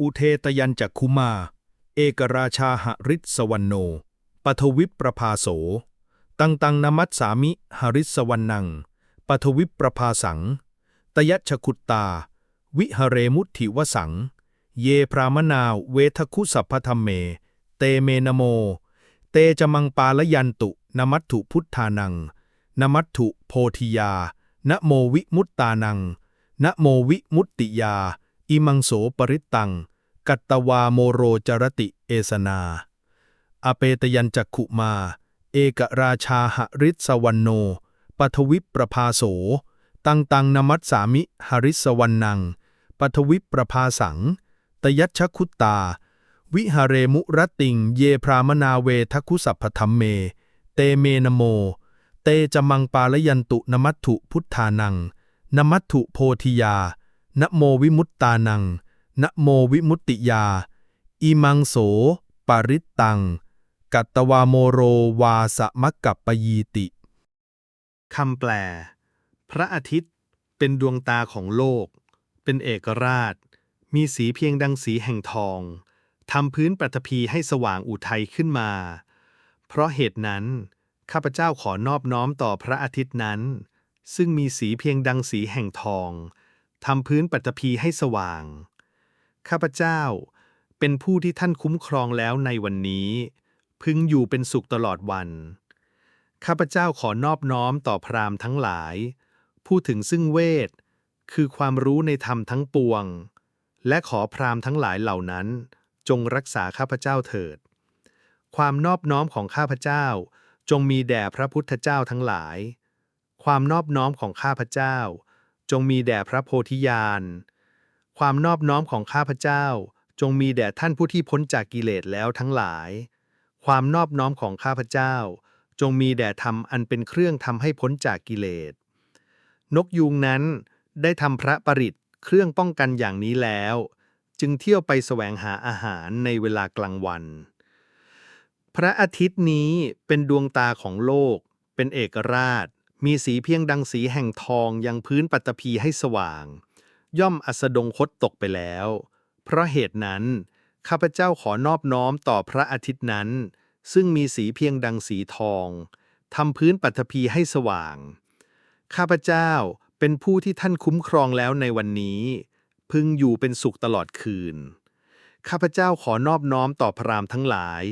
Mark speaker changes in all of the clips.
Speaker 1: อุเทตยันจักคุมา เอกราชาหริสวรรณโน ปทวิปประภาโส ตังตังนมัสสามิหริสวรรนัง ปทวิปประภาสัง ตยัชคุตตา วิหเรมุติวสัง เยพรามนาเวทคุสัพพธรรมเม เตเมนโม เตจมังปาลยันตุนมัตถุพุทธานัง นมัตถุโพธิยานะโมวิมุตตานังนะโมวิมุตติยา อิมังโสปริตตัง กัตตวาโมโรจรติเอสนา อเปตยันจักขุมา เอกราชาหริสวรรณโนปทวิปประภาโส ตังตังนมัสสามิหริสวรรนังปทวิปประภาสัง ตยัชคุตตา วิหเรมุรติง เยพรามนาเวทคุสัพพธรรมเม เตเมนโม เตจมังปาลยันตุนมัตถุพุทธานัง นมัตถุโพธิยานโมวิมุตตานัง นะโมวิมุตติยา อิมังโสปาริตตัง กัตตวาโมโรวาสมักกัปปยีติ
Speaker 2: คำแปล พระอาทิตย์เป็นดวงตาของโลก เป็นเอกราช มีสีเพียงดังสีแห่งทอง ทำพื้นปฐพีให้สว่างอุทัยขึ้นมา เพราะเหตุนั้น ข้าพเจ้าขอนอบน้อมต่อพระอาทิตย์นั้น ซึ่งมีสีเพียงดังสีแห่งทอง ทำพื้นปฐพีให้สว่าง ข้าพเจ้า เป็นผู้ที่ท่านคุ้มครองแล้วในวันนี้ พึงอยู่เป็นสุขตลอดวัน ข้าพเจ้าขอนอบน้อมต่อพราหมณ์ทั้งหลาย พูดถึงซึ่งเวท คือความรู้ในธรรมทั้งปวง และขอพราหมณ์ทั้งหลายเหล่านั้น จงรักษาข้าพเจ้าเถิด ความนอบน้อมของข้าพเจ้า จงมีแด่พระพุทธเจ้าทั้งหลาย ความนอบน้อมของข้าพเจ้า จงมีแด่พระโพธิญาณ ความนอบน้อมของข้าพเจ้า จงมีแด่ท่านผู้ที่พ้นจากกิเลสแล้วทั้งหลาย ความนอบน้อมของข้าพเจ้า จงมีแด่ธรรมอันเป็นเครื่องทำให้พ้นจากกิเลส นกยูงนั้นได้ทำพระปริตเครื่องป้องกันอย่างนี้แล้ว จึงเที่ยวไปแสวงหาอาหารในเวลากลางวัน พระอาทิตย์นี้เป็นดวงตาของโลก เป็นเอกราช มีสีเพียงดังสีแห่งทองยังพื้นปัตตภีให้สว่าง ย่อมอัสดงคตตกไปแล้ว เพราะเหตุนั้น ข้าพเจ้าขอนอบน้อมต่อพระอาทิตย์นั้น ซึ่งมีสีเพียงดังสีทองทำพื้นปัทภีให้สว่าง ข้าพเจ้าเป็นผู้ที่ท่านคุ้มครองแล้วในวันนี้ พึงอยู่เป็นสุขตลอดคืน ข้าพเจ้าขอนอบน้อมต่อพราหมณ์ทั้งหลาย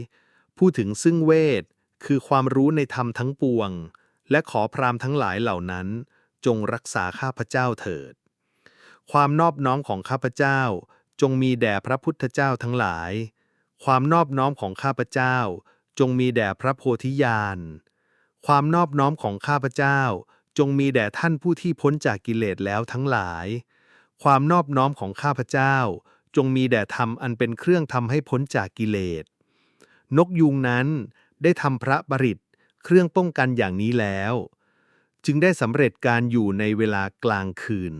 Speaker 2: พูดถึงซึ่งเวท คือความรู้ในธรรมทั้งปวง และขอพราหมณ์ทั้งหลายเหล่านั้น จงรักษาข้าพเจ้าเถิด ความนอบน้อมของข้าพเจ้า จงมีแด่พระพุทธเจ้าทั้งหลาย ความนอบน้อมของข้าพเจ้า จงมีแด่พระโพธิญาณ ความนอบน้อมของข้าพเจ้า จงมีแด่ท่านผู้ที่พ้นจากกิเลสแล้วทั้งหลาย ความนอบน้อมของข้าพเจ้า จงมีแด่ธรรมอันเป็นเครื่องทำให้พ้นจากกิเลส นกยูงนั้นได้ทำพระบริตรเครื่องป้องกันอย่างนี้แล้ว จึงได้สำเร็จการอยู่ในเวลากลางคืน